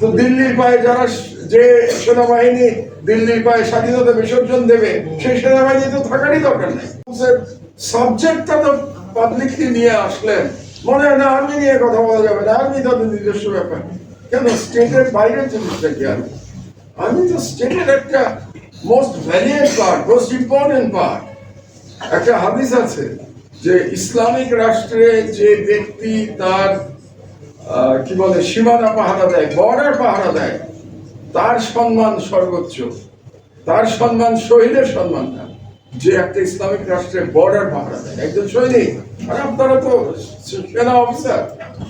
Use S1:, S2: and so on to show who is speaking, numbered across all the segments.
S1: তো দিল্লির পায়ে যারা যে সেনাবাহিনী দিল্লির পায়ে স্বাধীনতা বিসর্জন দেবে, সেই সেনাবাহিনী তো থাকারই দরকার নেই। সাবজেক্টটা তো পাবলিকলি নিয়ে আসলেন। মনে হয় না আর্মি নিয়ে কথা বলা যাবে না। আর্মি তাদের নিজস্ব ব্যাপার। কেন? স্টেটের বাইরের জিনিসটা কি আর্মি আর্মি তো স্টেটের একটা most valiant part most important part একটা হাদিস আছে যে ইসলামিক রাষ্ট্রে যে ব্যক্তি তার কি বলে, সীমানা পাহারা দেয়, বর্ডার পাহারা দেয়। তার সম্মান সর্বোচ্চ। তার সম্মান শহীদের সম্মান না। যে একটা ইসলামিক রাষ্ট্রের বর্ডার পাহারা দেয়। একজন সৈনিক। আর আপনারা তো সেনা অফিসার।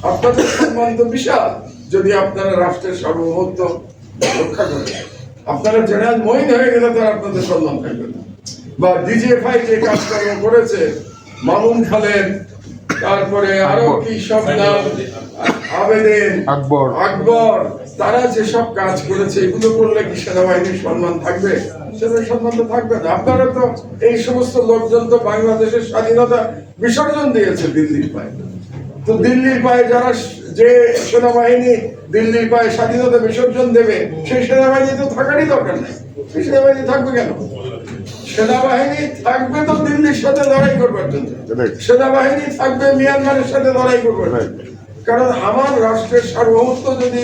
S1: আপনাদের সম্মান তো বিশাল। যদি আপনারা রাষ্ট্রের সার্বভৌমত্ব রক্ষা করেন। আপনারা জেনারেল মহিন হয়ে গেলে তো আর আপনাদের সম্মান থাকবে না। বা ডিজিএফআই যে কাজকর্ম করেছে মামুন খালেদ তারপরে আরও কি সব নাম? আবেদেন
S2: আকবর।
S1: আকবর। তারা যেসব কাজ করেছে এগুলো করলে কি সেনাবাহিনীর সম্মান থাকবে? সেটা সম্মান তো থাকবে না। আপনারা তো এই সমস্ত লোকজন তো বাংলাদেশের স্বাধীনতা বিসর্জন দিয়েছে দিল্লির পায়ে। তো দিল্লির পায়ে যারা যে সেনাবাহিনী দিল্লির পায়ে স্বাধীনতা বিসর্জন দেবে সেই সেনাবাহিনী তো থাকারই দরকার নেই। সেই সেনাবাহিনী থাকবে কেন? সেনাবাহিনী থাকবে তো দিল্লির সাথে লড়াই করবার জন্য। সেনাবাহিনী থাকবে মিয়ানমারের সাথে লড়াই করবার জন্য। কারণ আমার রাষ্ট্রের সার্বভৌমত্ব যদি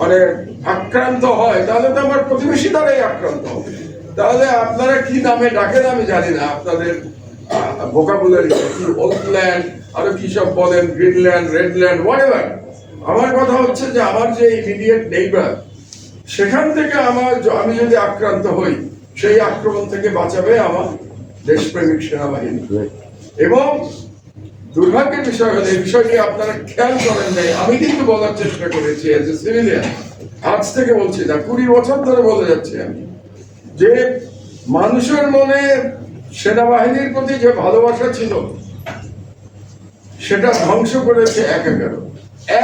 S1: মানে আক্রান্ত হয় তাহলে তো আমার প্রতিবেশী দ্বারাই আক্রান্ত হবে। তাহলে আপনারা কি নামে ডাকেন আমি জানি না। আপনাদের ভোকাবুলারি কি ওল্ডল্যান্ড সব বলেন গ্রিনল্যান্ড রেডল্যান্ড হোয়াটএভার আমার কথা হচ্ছে যে আমার যে ইমিডিয়েট নেইবার সেখান থেকে আমার আমি যদি আক্রান্ত হই, সেই আক্রমণ থেকে বাঁচাবে আমার দেশপ্রেমিক সেনাবাহিনী। এবং দুর্ভাগ্যের বিষয় হলো, এই বিষয়টি আপনারা খেয়াল করেন নাই, আমি কিন্তু বলার চেষ্টা করেছি এজ এ সিভিলিয়ান আজ থেকে বলছি না, কুড়ি বছর ধরে বলে যাচ্ছি আমি যে মানুষের মনে সেনাবাহিনীর প্রতি যে ভালোবাসা ছিল, সেটা ধ্বংস করেছে এক এগারো।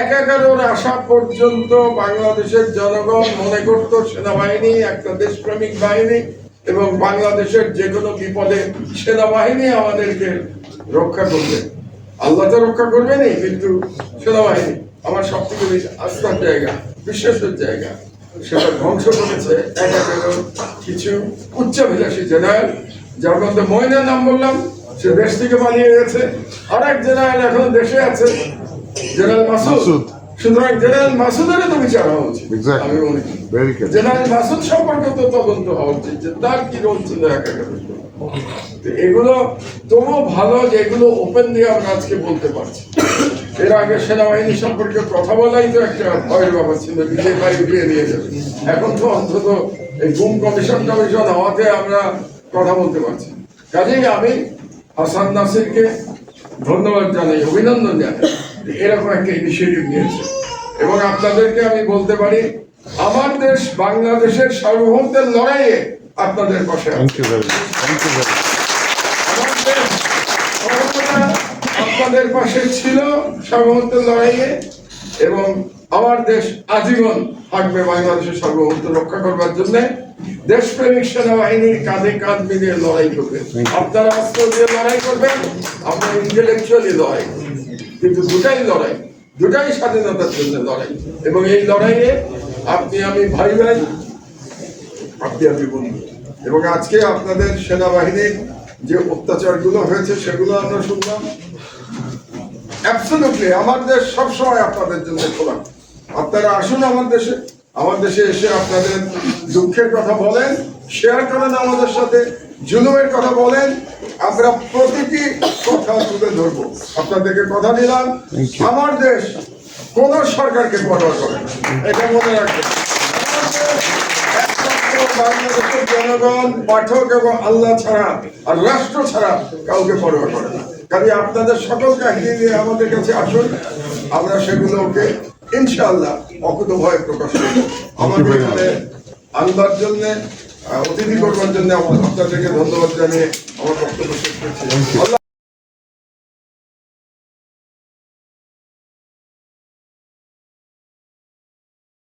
S1: এক এগারোর আসা পর্যন্ত বাংলাদেশের জনগণ মনে করত সেনাবাহিনী একটা দেশপ্রেমিক বাহিনী এবং বাংলাদেশের যে কোনো বিপদে সেনাবাহিনী আমাদেরকে রক্ষা করবে। আল্লাহ তো রক্ষা করবেনই কিন্তু সেনাবাহিনী আমার সব থেকে বেশি আস্থার জায়গা, বিশ্বাসের জায়গা। সেটা ধ্বংস করেছে এক এগারো কিছু উচ্চাভিলাষী জেনারেল যার মধ্যে ময়নার নাম বললাম সে দেশ থেকে পালিয়ে গেছে। আর এক জেনারেল এখন দেশে আছে জেনারেল মাসুদ। সুতরাং জেনারেল মাসুদেরও তো বিচার হওয়া উচিত। আমি মনে করি। জেনারেল মাসুদ সম্পর্কে তো তদন্ত হওয়া উচিত যে তার কি রোল ছিল এগুলো তবু ভালো যে এগুলো ওপেন দিয়ে আমরা আজকে বলতে পারছি। এর আগে সেনাবাহিনী সম্পর্কে কথা বলাই তো একটা ভয়ের ব্যাপার ছিল ভাই উঠিয়ে নিয়ে যাবে। এখন তো অন্তত এই গুম কমিশন কমিশন হওয়াতে আমরা কথা বলতে পারছি। কাজেই আমি হাসান নাসিরকে ধন্যবাদ জানাই অভিনন্দন জানাই এরকম একটা ইনিশিয়েটিভ নিয়েছে। এবং আপনাদেরকে আমি বলতে পারি আমার দেশ বাংলাদেশের সার্বভৌমত্বের লড়াইয়ে আপনাদের পাশে আপনাদের পাশে ছিল সার্বভৌমত্বের লড়াইয়ে এবং আমার দেশ আজীবন থাকবে বাংলাদেশের সার্বভৌমত্ব রক্ষা করবার জন্য। দেশপ্রেমিক সেনাবাহিনীর কাঁধে কাঁধ মিলিয়ে লড়াই করবেন আপনারা অস্ত্র দিয়ে লড়াই করবেন আমরা ইন্টেলেকচুয়ালি লড়াই কিন্তু দুটাই লড়াই দুটাই স্বাধীনতার জন্য লড়াই। এবং এই লড়াইয়ে আপনি আমি ভাই ভাই আপনি আমি বন্ধু। এবং আজকে আপনাদের সেনাবাহিনীর যে অত্যাচারগুলো হয়েছে সেগুলো আমরা শুনলাম। অ্যাবসলিউটলি আমার দেশ সবসময় আপনাদের জন্য খোলা। আপনারা আসুন আমার দেশে। আমার দেশে এসে আপনাদের দুঃখের কথা বলেন শেয়ার করেন আমাদের সাথে জুলুমের কথা বলেন আমরা প্রতিটি কথা তুলে ধরবো। আপনাদেরকে কথা দিলাম আমার দেশ কোন সরকারকে পরোয়া করে এটা মনে রাখবেন। বাংলাদেশের জনগণ পাঠক এবং আল্লাহ ছাড়া আর রাষ্ট্র ছাড়া কাউকে পরোয়া করে না। কাজে আপনাদের সকল কাহিনী নিয়ে আমাদের কাছে আসুন আমরা সেগুলোকে ইনশাআল্লাহ অকুত ভয় প্রকাশ করব। আমাদের এখানে আনবার জন্য অতিথি করবার জন্য আপনাদেরকে ধন্যবাদ জানিয়ে আমার বক্তব্য শেষ করছি।